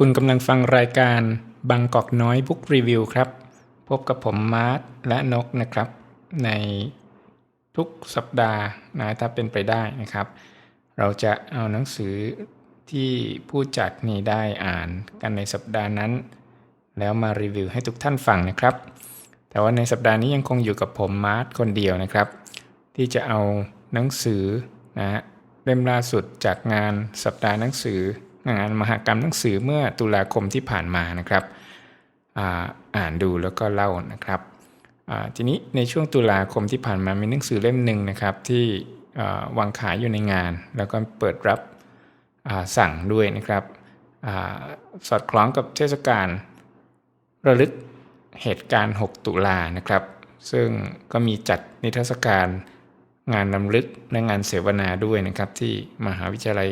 คุณกำลังฟังรายการบางกอกน้อยบุ๊กรีวิวครับ พบกับผมมาร์ทและนกนะครับ ในทุกสัปดาห์นะถ้าเป็นไปได้นะครับ เราจะเอาหนังสือที่ผู้จัดนี่ได้อ่านกันในสัปดาห์นั้น แล้วมารีวิวให้ทุกท่านฟังนะครับ แต่ว่าในสัปดาห์นี้ยังคงอยู่กับผมมาร์ทคนเดียวนะครับ ที่จะเอาหนังสือนะฮะเล่มล่าสุดจากงานสัปดาห์หนังสือ งานมหกรรมหนังสือเมื่อตุลาคมที่ผ่านมานะครับอาอ่านดูแล้วก็เล่านะครับอ่าทีนี้ในช่วงตุลาคมที่ผ่านมามีหนังสือเล่มหนึ่งนะครับที่วางขายอยู่ในงาน แล้วก็เปิดรับสั่งด้วยนะครับอสอดคล้องกับเทศกาลระลึกเหตุการณ์ 6 ตุลานะครับ ซึ่งก็มีจัดนิทรรศการงานนำลึกและงานเสวนาด้วยนะครับที่มหาวิทยาลัย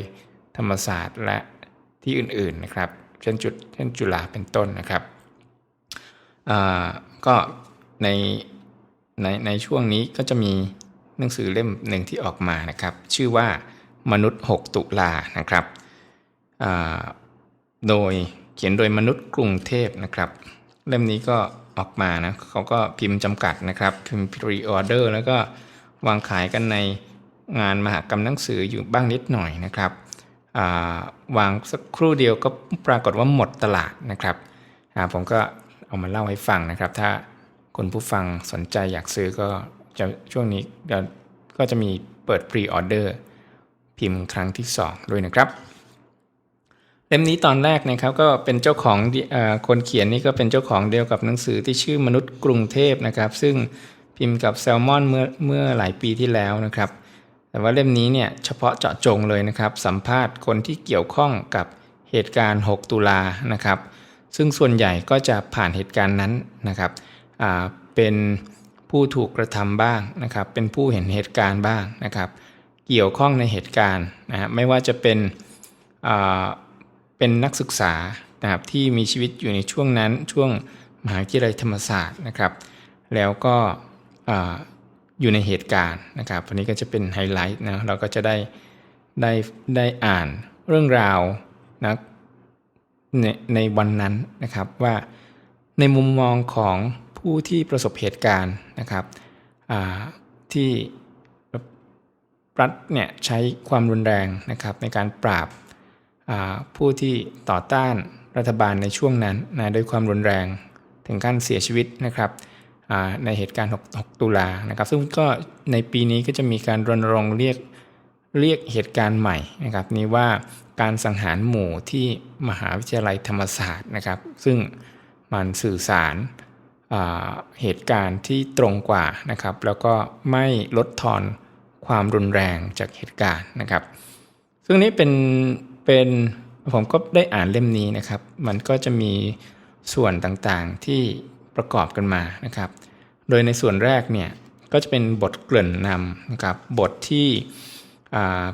ธรรมศาสตร์และ ที่อื่นๆนะครับ เช่นจุดเช่นจุฬาเป็นต้นนะครับอ่าก็ในในในช่วงนี้ก็จะมีหนังสือเล่มหนึ่งที่ออกมานะครับ ชื่อว่ามนุษย์ 6 ตุลานะครับอ่าโดยเขียนโดยมนุษย์กรุงเทพนะครับ เล่มนี้ก็ออกมานะเขาก็พิมพ์จำกัดนะครับ พิมพ์พรีออเดอร์แล้วก็วางขายกันในงานมหกรรมหนังสืออยู่บ้างนิดหน่อยนะครับ วางสักครู่เดียวก็ปรากฏว่าหมดตลาดนะครับผมก็เอามาเล่าให้ฟังนะครับ ถ้าคุณผู้ฟังสนใจอยากซื้อก็จะช่วงนี้เดี๋ยวก็จะมีเปิดพรีออเดอร์พิมพ์ครั้งที่ 2 ด้วยนะครับ เล่มนี้ตอนแรกนะครับก็เป็นเจ้าของอคนเขียนนี่ก็เป็นเจ้าของเดียวกับหนังสือที่ชื่อมนุษย์กรุงเทพนะครับ ซึ่งพิมพ์กับแซลมอนเมื่อเมื่อหลายปีที่แล้วนะครับ แต่ว่าเล่มนี้เนี่ยเฉพาะเจาะจงเลยนะครับ สัมภาษณ์คนที่เกี่ยวข้องกับเหตุการณ์ 6 ตุลานะครับ ซึ่งส่วนใหญ่ก็จะผ่านเหตุการณ์นั้นนะครับเป็นผู้ถูกกระทำบ้างนะครับ เป็นผู้เห็นเหตุการณ์บ้างนะครับ เกี่ยวข้องในเหตุการณ์นะฮะไม่ว่าจะเป็นเป็นนักศึกษานะครับที่มีชีวิตอยู่ในช่วงนั้นช่วงมหาวิทยาลัยธรรมศาสตร์นะครับ แล้วก็ อยู่ในเหตุการณ์นะครับวันนี้ก็จะเป็นไฮไลท์นะเราก็จะได้ได้ได้อ่านเรื่องราวนะในในวันนั้นนะครับว่าในมุมมองของผู้ที่ประสบเหตุการณ์นะครับที่รัฐเนี่ยใช้ความรุนแรงนะครับในการปราบผู้ที่ต่อต้านรัฐบาลในช่วงนั้นนะด้วยความรุนแรงถึงขั้นเสียชีวิตนะครับ ในเหตุการณ์ 6 6 ตุลานะครับ ซึ่งก็ในปีนี้ก็จะมีการรณรงค์เรียกเรียกเหตุการณ์ใหม่นะครับนี้ว่าการสังหารหมู่ที่มหาวิทยาลัยธรรมศาสตร์นะครับ ซึ่งมันสื่อสารเหตุการณ์ที่ตรงกว่านะครับ แล้วก็ไม่ลดทอนความรุนแรงจากเหตุการณ์นะครับ ซึ่งนี้เป็นเป็นผมก็ได้อ่านเล่มนี้นะครับ มันก็จะมีส่วนต่างๆที่ ประกอบกันมานะครับ โดยในส่วนแรกเนี่ยก็จะเป็นบทเกริ่นนำนะครับบทที่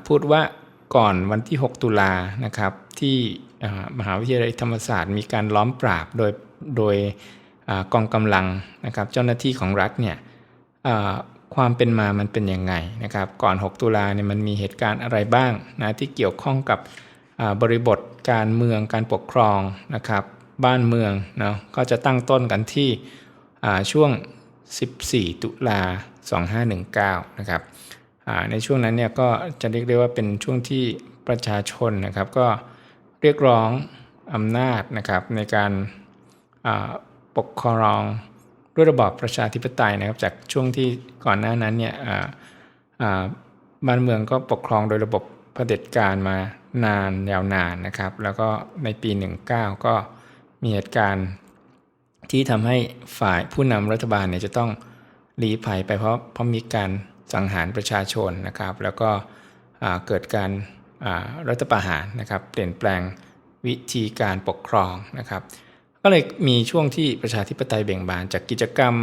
พูดว่าก่อนวันที่ 6 ตุลานะครับที่มหาวิทยาลัยธรรมศาสตร์มีการล้อมปราบโดยโดยอกองกำลังนะครับเจ้าหน้าที่ของรัฐเนี่ยความเป็นมามันเป็นยังไงนะครับก่อน 6 ตุลาเนี่ยมันมีเหตุการณ์อะไรบ้างนะที่เกี่ยวข้องกับบริบทการเมืองการปกครองนะครับ บ้านเมืองเนาะก็จะตั้งต้นกันที่อ่าช่วง 14 ตุลา 2519 นะครับอ่าในช่วงนั้นเนี่ยก็จะเรียกได้ว่าเป็นช่วงที่ประชาชนนะครับก็เรียกร้องอำนาจนะครับในการปกครองด้วยระบอบประชาธิปไตยนะครับจากช่วงที่ก่อนหน้านั้นเนี่ยบ้านเมืองก็ปกครองโดยระบบเผด็จการมานานยาวนานนะครับ แล้วก็ในปี 19 ก็ มีเหตุการณ์ที่ทำให้ฝ่ายผู้นำรัฐบาลเนี่ยจะต้องลี้ภัยไปเพราะเพราะมีการสังหารประชาชนนะครับ แล้วก็เกิดการรัฐประหารนะครับเปลี่ยนแปลงวิธีการปกครองนะครับ ก็เลยมีช่วงที่ประชาธิปไตยเบ่งบาน จากกิจกรรม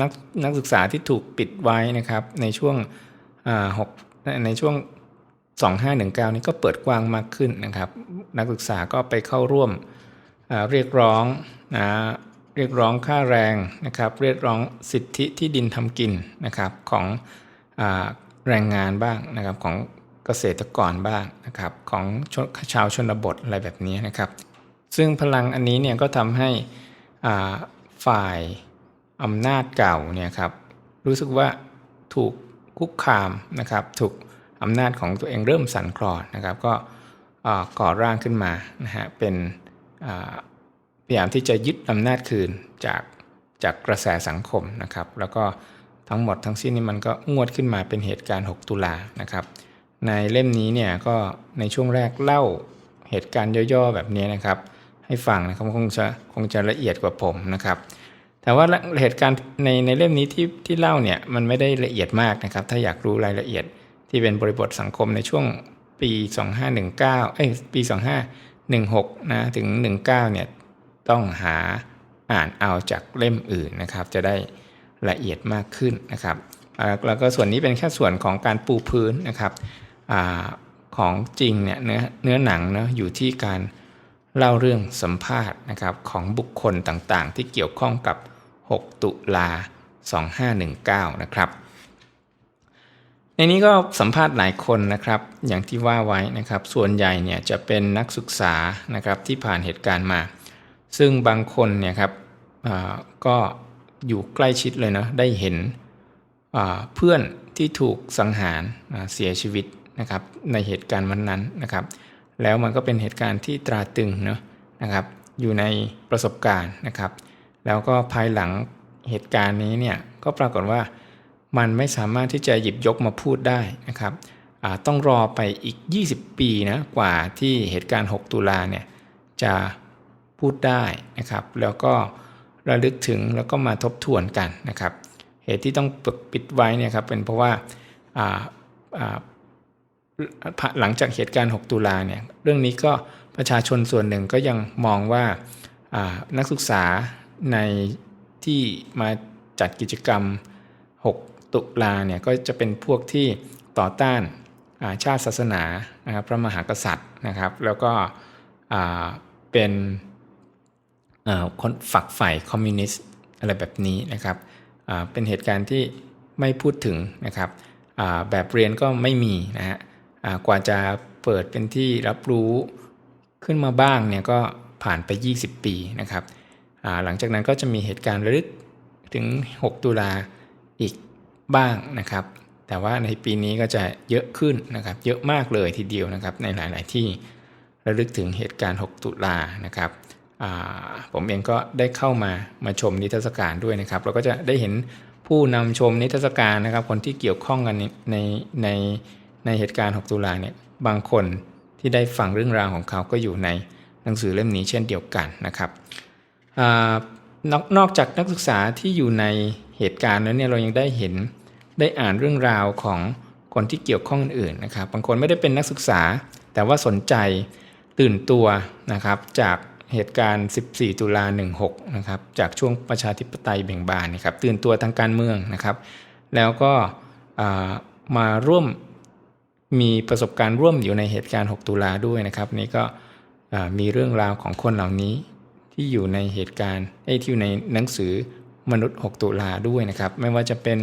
นักนักศึกษาที่ถูกปิดไว้นะครับ ในช่วงหกในช่วง 2519 นี้ก็เปิดกว้างมากขึ้นนะครับ นักศึกษาก็ไปเข้าร่วม เรียกร้องนะเรียกร้องค่าแรงนะครับ เรียกร้องสิทธิที่ดินทำกินนะครับของอแรงงานบ้างนะครับของเกษตรกรบ้างนะครับของชชาวชนบทอะไรแบบนี้นะครับ ซึ่งพลังอันนี้เนี่ยก็ทำให้ฝ่ายอำนาจเก่าเนี่ยครับรู้สึกว่าถูกคุกคามนะครับถูกอำนาจของตัวเองเริ่มสั่นคลอนนะครับ ก็ก่อร่างขึ้นมานะฮะเป็น พยายามที่จะยึดอำนาจคืนจากจากกระแสสังคมนะครับ แล้วก็ทั้งหมดทั้งสิ้นนี่มันก็งวดขึ้นมาเป็นเหตุการณ์ 6 ตุลานะครับ ในเล่มนี้เนี่ยก็ในช่วงแรกเล่าเหตุการณ์ย่อๆแบบนี้นะครับ ให้ฟังนะครับคงจะคงจะละเอียดกว่าผมนะครับ แต่ว่าเหตุการณ์ในในเล่มนี้ที่ที่เล่าเนี่ยมันไม่ได้ละเอียดมากนะครับ ถ้าอยากรู้รายละเอียดที่เป็นบริบทสังคมในช่วงปี 2519เอ้ยปี 16นะถึง 19เนี่ยต้องหาอ่านเอาจากเล่มอื่นนะครับ จะได้ละเอียดมากขึ้นนะครับแล้วก็ส่วนนี้เป็นแค่ส่วนของการปูพื้นนะครับอของจริงเนี่ยเนื้อเนื้อหนังเนาะอยู่ที่การเล่าเรื่องสัมภาษณ์นะครับของบุคคลต่างๆ ที่เกี่ยวข้องกับ 6 ตุลา 2519 นะครับ ในนี้ก็สัมภาษณ์หลายคนนะครับ อย่างที่ว่าไว้นะครับ ส่วนใหญ่เนี่ยจะเป็นนักศึกษานะครับที่ผ่านเหตุการณ์มา ซึ่งบางคนเนี่ยครับก็อยู่ใกล้ชิดเลยนะได้เห็นเพื่อนที่ถูกสังหารเสียชีวิตนะครับในเหตุการณ์วันนั้นนะครับ แล้วมันก็เป็นเหตุการณ์ที่ตราตรึงเนาะนะครับ อยู่ในประสบการณ์นะครับ แล้วก็ภายหลังเหตุการณ์นี้เนี่ยก็ปรากฏว่า มันไม่สามารถที่จะหยิบยกมาพูดได้นะครับต้องรอไปอีก 20 ปีนะกว่าที่เหตุการณ์ 6 ตุลาเนี่ยจะพูดได้นะครับ แล้วก็ระลึกถึงแล้วก็มาทบทวนกันนะครับ เหตุที่ต้องปกปิดไว้เนี่ยครับเป็นเพราะว่าหลังจากเหตุการณ์ 6 ตุลาเนี่ยเรื่องนี้ก็ประชาชนส่วนหนึ่งก็ยังมองว่านักศึกษาในที่มาจัดกิจกรรม 6 ตุลาเนี่ยก็จะเป็นพวกที่ต่อต้านาชาติศาสนานะครับพระมหากษัตริย์นะครับ แล้วก็เป็นคนฝักใฝ่คอมมิวนิสต์อะไรแบบนี้นะครับเป็นเหตุการณ์ที่ไม่พูดถึงนะครับแบบเรียนก็ไม่มีนะฮะกว่าจะเปิดเป็นที่รับรู้ขึ้นมาบ้างเนี่ยก็ผ่านไป 20 ปีนะครับหลังจากนั้นก็จะมีเหตุการณ์ระลึกถึง 6 ตุลาอีก บ้างนะครับ แต่ว่าในปีนี้ก็จะเยอะขึ้นนะครับ เยอะมากเลยทีเดียวนะครับ ในหลาย ๆ ที่ระลึกถึงเหตุการณ์ 6 ตุลานะครับผมเองก็ได้เข้ามามาชมนิทรรศการด้วยนะครับ เราก็จะได้เห็นผู้นำชมนิทรรศการนะครับ คนที่เกี่ยวข้องกันในในในในเหตุการณ์ 6 ตุลาเนี่ยบางคนที่ได้ฟังเรื่องราวของเขาก็อยู่ในหนังสือเล่มนี้เช่นเดียวกันนะครับอนอกนอกจากนักศึกษาที่อยู่ในเหตุการณ์แล้วเนี่ยเรายังได้เห็น ได้อ่านเรื่องราวของคนที่เกี่ยวข้องอื่นๆนะครับ บางคนไม่ได้เป็นนักศึกษา แต่ว่าสนใจตื่นตัวนะครับจากเหตุการณ์ 14 ตุลา 16 นะครับ จากช่วงประชาธิปไตยเบ่งบานนะครับ ตื่นตัวทางการเมืองนะครับ แล้วก็มาร่วมมีประสบการณ์ร่วมอยู่ในเหตุการณ์ 6 ตุลาด้วยนะครับ นี่ก็มีเรื่องราวของคนเหล่านี้ที่อยู่ในเหตุการณ์ไอที่อยู่ในหนังสือมนุษย์ 6 ตุลาด้วยนะครับ ไม่ว่าจะเป็น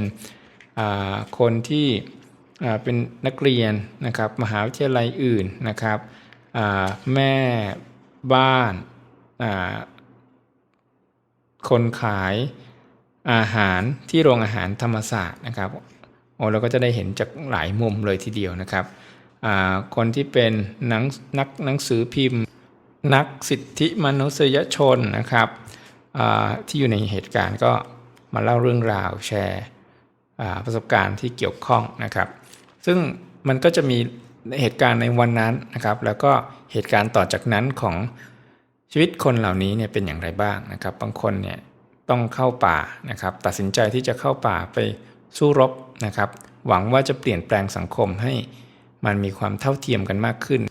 คนที่เป็นนักเรียนนะครับมหาวิทยาลัยอื่นนะครับแม่บ้านคนขายอาหารที่โรงอาหารธรรมศาสตร์นะครับโอ้เราก็จะได้เห็นจากหลายมุมเลยทีเดียวนะครับคนที่เป็นนังนักหนังสือพิมพ์ นักสิทธิมนุษยชนนะครับที่อยู่ในเหตุการณ์ก็มาเล่าเรื่องราวแชร์ ประสบการณ์ที่เกี่ยวข้องนะครับ ซึ่งมันก็จะมีเหตุการณ์ในวันนั้นนะครับ แล้วก็เหตุการณ์ต่อจากนั้นของชีวิตคนเหล่านี้เนี่ยเป็นอย่างไรบ้างนะครับ บางคนเนี่ยต้องเข้าป่านะครับ ตัดสินใจที่จะเข้าป่าไปสู้รบนะครับ หวังว่าจะเปลี่ยนแปลงสังคมให้มันมีความเท่าเทียมกันมากขึ้น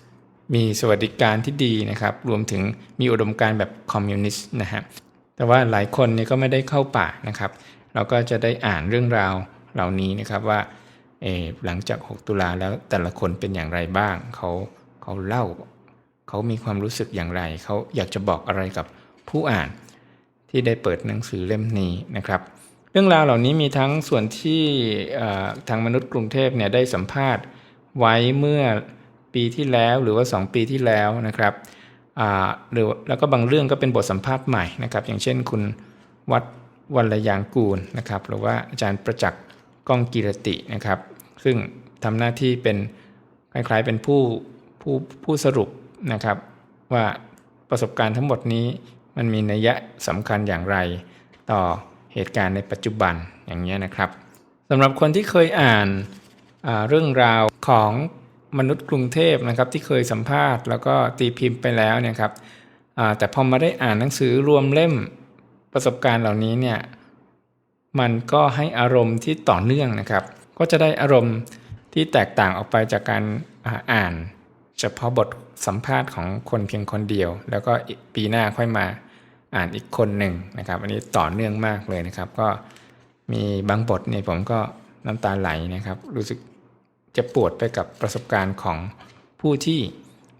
มีสวัสดิการที่ดีนะครับ รวมถึงมีอุดมการณ์แบบคอมมิวนิสต์นะฮะแต่ว่าหลายคนเนี่ยก็ไม่ได้เข้าป่านะครับ เราก็จะได้อ่านเรื่องราวเหล่านี้นะครับว่าเออหลังจาก 6 ตุลาแล้วแต่ละคนเป็นอย่างไรบ้างเขาเขาเล่า เขามีความรู้สึกอย่างไร เขาอยากจะบอกอะไรกับผู้อ่านที่ได้เปิดหนังสือเล่มนี้นะครับ เรื่องราวเหล่านี้มีทั้งส่วนที่ทางมนุษย์กรุงเทพเนี่ยได้สัมภาษณ์ไว้เมื่อปีที่แล้วหรือว่า 2 ปีที่แล้วนะครับอ่าหรือแล้วก็บางเรื่องก็เป็นบทสัมภาษณ์ใหม่นะครับ อย่างเช่นคุณวัด วรรยางกูลนะครับ หรือว่าอาจารย์ประจักษ์ก้องกีรตินะครับ ซึ่งทำหน้าที่เป็นคล้ายๆเป็นผู้ผู้ผู้สรุปนะครับ ว่าประสบการณ์ทั้งหมดนี้มันมีนัยยะสำคัญอย่างไร ต่อเหตุการณ์ในปัจจุบันอย่างนี้นะครับสำหรับคนที่เคยอ่านเรื่องราวของมนุษย์กรุงเทพนะครับที่เคยสัมภาษณ์แล้วก็ตีพิมพ์ไปแล้วเนี่ยครับแต่พอมาได้อ่านหนังสือรวมเล่ม ประสบการณ์เหล่านี้เนี่ยมันก็ให้อารมณ์ที่ต่อเนื่องนะครับ ก็จะได้อารมณ์ที่แตกต่างออกไปจากการอ่าน เฉพาะบทสัมภาษณ์ของคนเพียงคนเดียว แล้วก็ปีหน้าค่อยมาอ่านอีกคนหนึ่งนะครับ อันนี้ต่อเนื่องมากเลยนะครับ ก็มีบางบทเนี่ยผมก็น้ำตาไหลนะครับ รู้สึกจะปวดไปกับประสบการณ์ของผู้ที่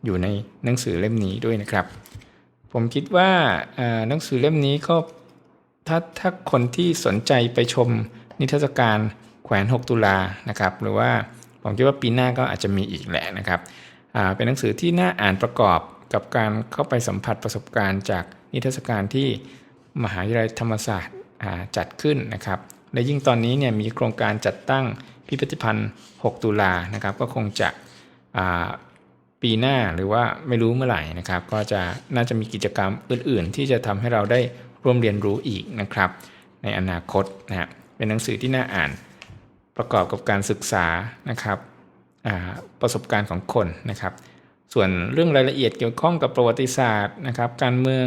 อยู่ในหนังสือเล่มนี้ด้วยนะครับ ผมคิดว่าหนังสือเล่มนี้ก็ ถ้าถ้าคนที่สนใจไปชมนิทรรศการแขวน 6 ตุลานะครับ หรือว่าผมคิดว่าปีหน้าก็อาจจะมีอีกแหละนะครับเป็นหนังสือที่น่าอ่านประกอบกับการเข้าไปสัมผัสประสบการณ์จากนิทรรศการที่มหาวิทยาลัยธรรมศาสตร์จัดขึ้นนะครับ และยิ่งตอนนี้เนี่ยมีโครงการจัดตั้งพิพิธภัณฑ์ 6 ตุลานะครับ ก็คงจะปีหน้าหรือว่าไม่รู้เมื่อไหร่นะครับ ก็จะน่าจะมีกิจกรรมอื่น ๆ ที่จะทำให้เราได้ ร่วมเรียนรู้อีกนะครับ ในอนาคตนะฮะเป็นหนังสือที่น่าอ่านประกอบกับการศึกษานะครับประสบการณ์ของคนนะครับ ส่วนเรื่องรายละเอียดเกี่ยวข้องกับประวัติศาสตร์นะครับ การเมือง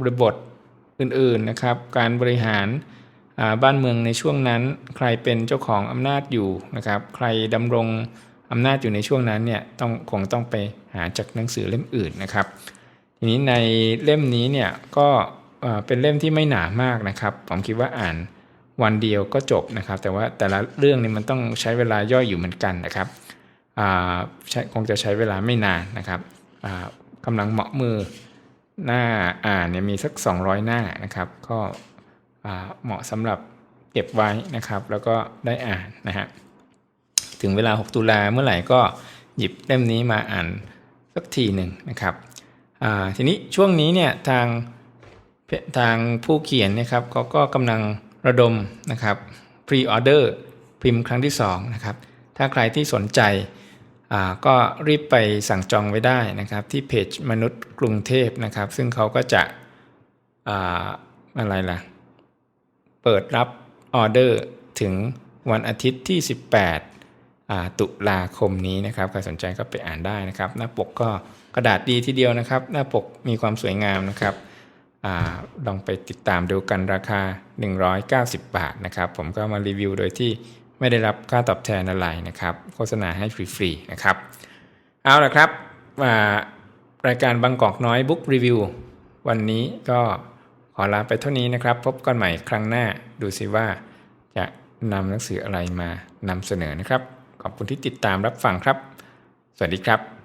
บริบทอื่นๆนะครับ การบริหารบ้านเมืองในช่วงนั้น ใครเป็นเจ้าของอำนาจอยู่นะครับ ใครดำรงอำนาจอยู่ในช่วงนั้นเนี่ยต้องคงต้องไปหาจากหนังสือเล่มอื่นนะครับ ทีนี้ในเล่มนี้เนี่ยก็ เป็นเล่มที่ไม่หนามากนะครับ ผมคิดว่าอ่านวันเดียวก็จบนะครับ แต่ว่าแต่ละเรื่องนี่มันต้องใช้เวลาย่อยอยู่เหมือนกันนะครับคงจะใช้เวลาไม่นานนะครับกำลังเหมาะมือหน้าอ่านเนี่ยมีสัก 200 หน้านะครับ ก็เหมาะสำหรับเก็บไว้นะครับ แล้วก็ได้อ่านนะฮะถึงเวลา 6 ตุลาเมื่อไหร่ก็หยิบเล่มนี้มาอ่านสักทีหนึ่งนะครับทีนี้ช่วงนี้เนี่ยทาง ทางผู้เขียนนะครับเขาก็กำลังระดมนะครับพรีออเดอร์พิมพ์ครั้งที่2นะครับถ้าใครที่สนใจก็รีบไปสั่งจองไว้ได้นะครับ ที่เพจมนุษย์กรุงเทพนะครับ ซึ่งเขาก็จะอ่าอะไรล่ะ เปิดรับออเดอร์ถึงวันอาทิตย์ที่ 18 ตุลาคมนี้นะครับใครสนใจก็ไปอ่านได้นะครับ หน้าปกก็กระดาษดีทีเดียวนะครับ หน้าปกมีความสวยงามนะครับ ลองไปติดตามดูกันราคา 190 บาทนะครับผมก็มารีวิวโดยที่ไม่ได้รับค่าตอบแทนอะไรนะครับ โฆษณาให้ฟรีๆนะครับ เอาละครับรายการบางกอกน้อยบุ๊กรีวิววันนี้ก็ขอลาไปเท่านี้นะครับ พบกันใหม่ครั้งหน้าดูสิว่าจะนำหนังสืออะไรมานำเสนอนะครับ ขอบคุณที่ติดตามรับฟังครับ สวัสดีครับ